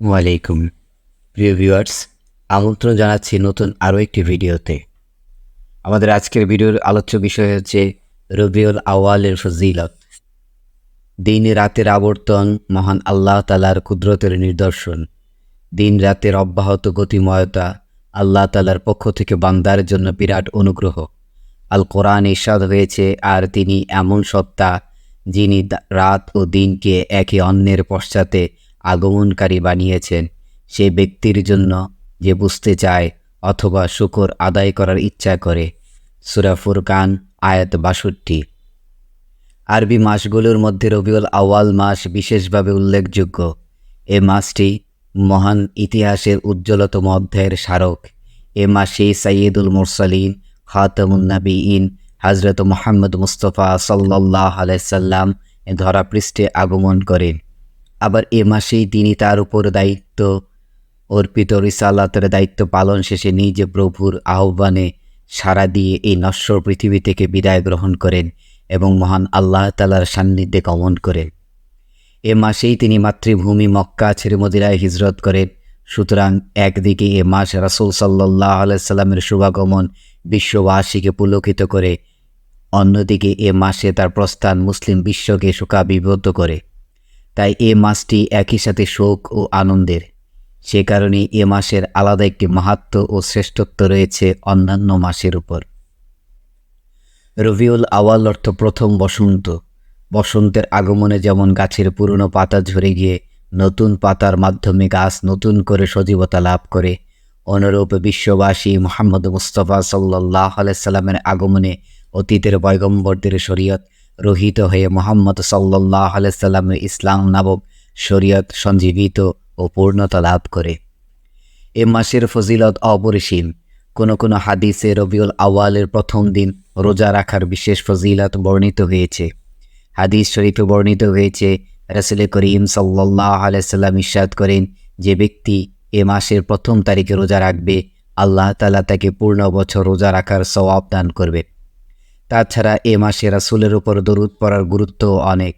ওয়ালাইকুম। প্রিয় ভিউয়ার্স, আমন্ত্রণ জানাচ্ছি নতুন আরও একটি ভিডিওতে। আমাদের আজকের ভিডিওর আলোচ্য বিষয় হচ্ছে রবিউল আওয়ালের ফজিলত। দিন রাতের আবর্তন, মহান আল্লাহ তালার কুদরতের নিদর্শন। দিন রাতের অব্যাহত গতিময়তা, আল্লাহ তালার পক্ষ থেকে বান্দার জন্য বিরাট অনুগ্রহ। আল কোরআন ইরশাদ হয়েছে, আর তিনি এমন সত্তা, যিনি রাত ও দিনকে একে অন্যের পশ্চাতে আগমনকারী বানিয়েছেন। সে ব্যক্তির জন্য যে বুঝতে চায় অথবা শুকর আদায় করার ইচ্ছা করে। সুরাফুর কান আয়াত বাষট্টি। আরবি মাসগুলোর মধ্যে রবিউল আওয়াল মাস বিশেষভাবে উল্লেখযোগ্য। এ মাসটি মহান ইতিহাসের উজ্জ্বলতম অধ্যায়ের স্মারক। এ মাসে সাইয়দুল মুরসালিন খাতামুন্নাবিঈন হজরত মোহাম্মদ মুস্তফা সাল্লাহ আলাইসাল্লাম ধরা পৃষ্ঠে আগমন করেন। আবার এ মাসেই তিনি তার উপর দায়িত্ব অর্পিত, রিসালাতের দায়িত্ব পালন শেষে নিজ প্রভুর আহ্বানে সাড়া দিয়ে এই নশ্বর পৃথিবী থেকে বিদায় গ্রহণ করেন এবং মহান আল্লাহ তালার সান্নিধ্যে গমন করেন। এ মাসেই তিনি মাতৃভূমি মক্কা ছেড়ে মদিরায় হিজরত করেন। সুতরাং একদিকে এ মাস রাসুল সাল্লাহ আলাইসাল্লামের শুভাগমন বিশ্ববাসীকে পুলকিত করে, অন্যদিকে এ মাসে তার প্রস্থান মুসলিম বিশ্বকে শোকাবিভূত করে। তাই এ মাসটি একই সাথে শোক ও আনন্দের। সে কারণে এ মাসের আলাদা একটি মাহাত্ম ও শ্রেষ্ঠত্ব রয়েছে অন্যান্য মাসের উপর। রবিউল আওয়াল অর্থ প্রথম বসন্ত। বসন্তের আগমনে যেমন গাছের পুরনো পাতা ঝরে গিয়ে নতুন পাতার মাধ্যমে গাছ নতুন করে সজীবতা লাভ করে, অনুরূপ বিশ্ববাসী মোহাম্মদ মুস্তফা সাল্লাহ আলাইসাল্লামের আগমনে অতীতের পয়গম্বরদের শরীয়ত রহিত হয়ে মোহাম্মদ সাল্লাহ আলাইসাল্লামের ইসলাম নামক শরীয়ত সঞ্জীবিত ও পূর্ণতা লাভ করে। এ মাসের ফজিলত অপরিসীম। কোনো কোনো হাদিসে রবিউল আওয়ালের প্রথম দিন রোজা রাখার বিশেষ ফজিলত বর্ণিত হয়েছে। হাদিস শরীফে বর্ণিত হয়েছে, রসুল করিম সাল্লাহ আলাইসাল্লাম ইস্বাদ করেন যে ব্যক্তি এ মাসের প্রথম তারিখে রোজা রাখবে, আল্লাহ তালা তাকে পূর্ণ বছর রোজা রাখার সওয়াব দান করবে তাছাড়া এ মাসে রাসুলের উপর দরুদ পড়ার গুরুত্ব অনেক।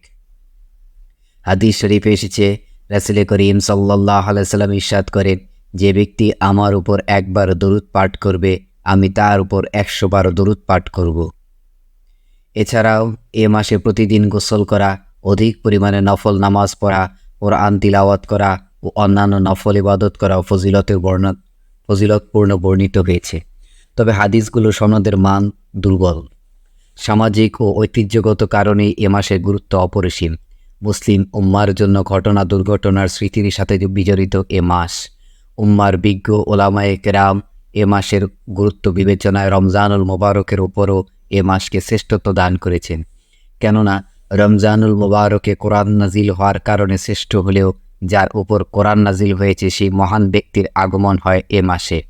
হাদিস শরীফে এসেছে, রাসুল করিম সাল্লাহ আলাইসাল্লাম ইস্বাদ করেন, যে ব্যক্তি আমার উপর একবার দরুদ পাঠ করবে, আমি তার উপর একশো বার দরুদ পাঠ করব। এছাড়াও এ মাসে প্রতিদিন গোসল করা, অধিক পরিমাণে নফল নামাজ পড়া, কোরআন তিলাওয়াত করা ও অন্যান্য নফল ইবাদত করা ফজিলতের বর্ণ, ফজিলতপূর্ণ বর্ণিত হয়েছে। তবে হাদিসগুলো সনদের মান দুর্বল। সামাজিক ও ঐতিহ্যগত কারণেই এ মাসের গুরুত্ব অপরিসীম। মুসলিম উম্মার জন্য ঘটনা দুর্ঘটনার স্মৃতির সাথে বিজড়িত এ মাস। উম্মার বিজ্ঞ ওলামায়ে কেরাম এ মাসের গুরুত্ব বিবেচনায় রমজানুল মোবারকের উপরও এ মাসকে শ্রেষ্ঠত্ব দান করেছেন। কেননা, রমজানুল মোবারকে কোরআন নাজিল হওয়ার কারণে শ্রেষ্ঠ হলেও যার উপর কোরআন নাজিল হয়েছে সেই মহান ব্যক্তির আগমন হয় এ মাসে।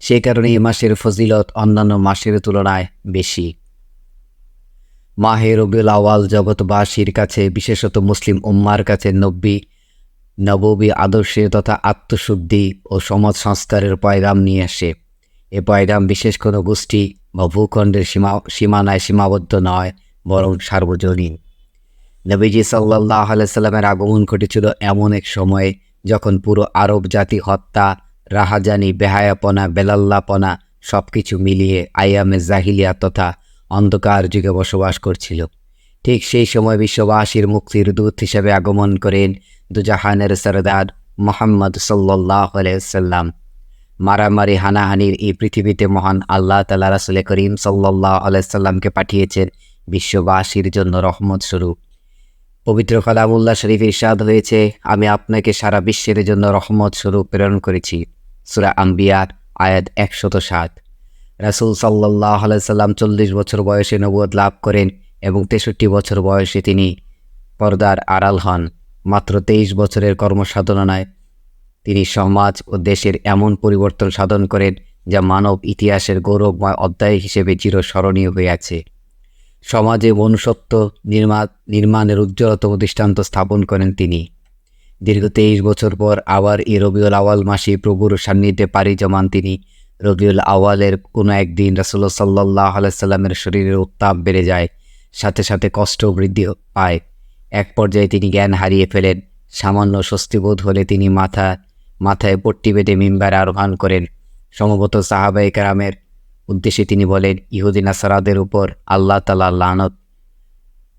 সে কারণে এ মাসের ফজিলত অন্যান্য মাসের তুলনায় বেশি। মাহে রবিউল আওয়াল জগৎবাসীর কাছে, বিশেষত মুসলিম উম্মার কাছে নব্বী, নববী আদর্শে তথা আত্মশুদ্ধি ও সমাজ সংস্কারের পয়গাম নিয়ে আসে। এ পয়গাম বিশেষ কোনো গোষ্ঠী বা ভূখণ্ডের সীমা, সীমানায় সীমাবদ্ধ নয়, বরং সার্বজনীন। নবীজি সাল্লাহ আলাইসাল্লামের আগমন ঘটেছিল এমন এক সময়ে যখন পুরো আরব জাতি হত্যা, রাহাজানি, বেহায়াপনা, বেলাল্লাপনা সব কিছু মিলিয়ে আয়ামে জাহিলিয়া তথা অন্ধকার যুগে বসবাস করছিল। ঠিক সেই সময় বিশ্ববাসীর মুক্তির দূত হিসেবে আগমন করেন দুজাহানের সরদার মোহাম্মদ সাল্লাহ আলাইসাল্লাম মারামারি, হানাহানির এই পৃথিবীতে মহান আল্লাহ তালা রাসুল করিম সাল্লাহ আলাইসাল্লামকে পাঠিয়েছেন বিশ্ববাসীর জন্য রহমত স্বরূপ। পবিত্র কালামুল্লাহ শরীফ ইরশাদ হয়েছে, আমি আপনাকে সারা বিশ্বের জন্য রহমত স্বরূপ প্রেরণ করেছি। সুরা আম্বিয়ার আয়াত একশত সাত। রাসুল সাল্লাহ আলাইসাল্লাম চল্লিশ বছর বয়সে নবুয়ত লাভ করেন এবং তেষট্টি বছর বয়সে তিনি পর্দার আড়াল হন। মাত্র তেইশ বছরের কর্মসাধনায় তিনি সমাজ ও দেশের এমন পরিবর্তন সাধন করেন যা মানব ইতিহাসের গৌরবময় অধ্যায় হিসেবে চিরস্মরণীয় হয়ে আছে। সমাজে মনুষ্যত্ব নির্মাণ নির্মাণের উজ্জ্বলতম দৃষ্টান্ত স্থাপন করেন তিনি। দীর্ঘ তেইশ বছর পর আবার এই রবিউল আওয়াল মাসে প্রভুর সান্নিধ্যে পাড়ি জমান তিনি। রবিউল আওয়ালের কোনো একদিন রাসুল্লাহ সাল্লাহ আলাইসাল্লামের শরীরের উত্তাপ বেড়ে যায়, সাথে সাথে কষ্ট বৃদ্ধি পায়। এক পর্যায়ে তিনি জ্ঞান হারিয়ে ফেলেন, সামান্য স্বস্তিবোধ হলে তিনি মাথা, মাথায় পট্টি বেঁধে মিম্বারে আরোহণ করেন। সম্ভবত সাহাবাই কারামের উদ্দেশ্যে তিনি বলেন ইহুদিন আসারাদের উপর আল্লাহ তালা লানত।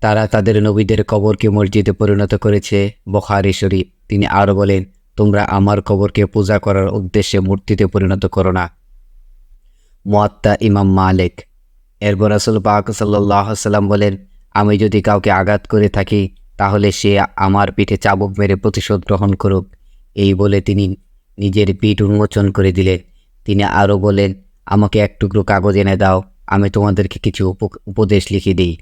তারা তাদের নবীদের কবরকে মসজিদে পরিণত করেছে। বখারি শরীফ। তিনি আরও বলেন, তোমরা আমার কবরকে পূজা করার উদ্দেশ্যে মূর্তিতে পরিণত করো না। মোয়াত্তা ইমাম মালিক। এরপর রাসুল পাক সাল্লাম বলেন, আমি যদি কাউকে আঘাত করে থাকি, তাহলে সে আমার পিঠে চাবুক মেরে প্রতিশোধ গ্রহণ করুক। এই বলে তিনি নিজের পিঠ উন্মোচন করে দিলেন তিনি আরও বলেন, আমাকে এক টুকরো কাগজ এনে দাও, আমি তোমাদেরকে কিছু উপ- উপদেশ লিখে দিই।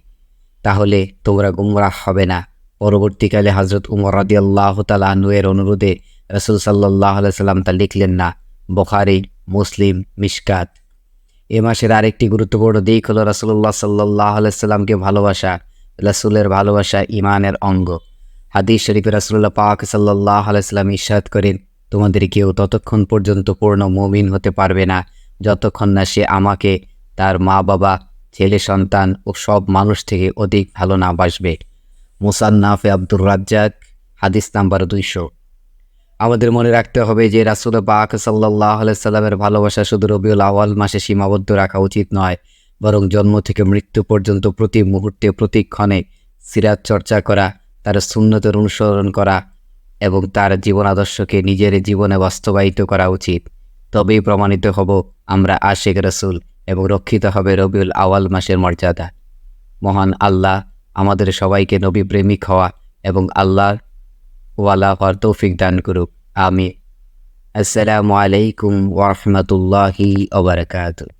তাহলে তোমরা গুমরাহ হবে না। পরবর্তীকালে হজরত উমর রাদি আল্লাহ তালুয়ের অনুরোধে রসুল সাল্লাহ সাল্লাম তা লিখলেন না। বখারি, মুসলিম, মিশকাত। এ মাসের আরেকটি গুরুত্বপূর্ণ দিক হলো রাসুল্লাহ সাল্লাহ সাল্লামকে ভালোবাসা, রাসুলের ভালোবাসা ইমানের অঙ্গ। হাদিস শরীফে রাসুল্লাহ পাক সাল্লাহ আলাইসাল্লাম ইস্বাদ করেন, তোমাদের কেউ ততক্ষণ পর্যন্ত পূর্ণ মমিন হতে পারবে না। যতক্ষণ না সে আমাকে, তার মা বাবা ছেলে, সন্তান ও সব মানুষ থেকে অধিক ভালো না বাসবে। মুসান্নাফে আব্দুর রাজ্জাক, হাদিস নাম্বার দুইশো। আমাদের মনে রাখতে হবে যে রাসুল পাক সাল্লাহ সাল্লামের ভালোবাসা শুধু রবিউল আওয়াল মাসে সীমাবদ্ধ রাখা উচিত নয়, বরং জন্ম থেকে মৃত্যু পর্যন্ত প্রতি মুহূর্তে প্রতিক্ষণে সিরাত চর্চা করা, তার শূন্যতের অনুসরণ করা এবং তার জীবন আদর্শকে নিজের জীবনে বাস্তবায়িত করা উচিত। তবেই প্রমাণিত হব আমরা আশেক রসুল এবং রক্ষিত হবে রবিউল আওয়াল মাসের মর্যাদা। মহান আল্লাহ আমাদের সবাইকে নবী প্রেমিক হওয়া এবং আল্লাহ ওয়ালা হওয়ার তৌফিক দান করুক। আমি আসসালামু আলাইকুম ওরহমতুল্লাহি ওবরাকাতুহ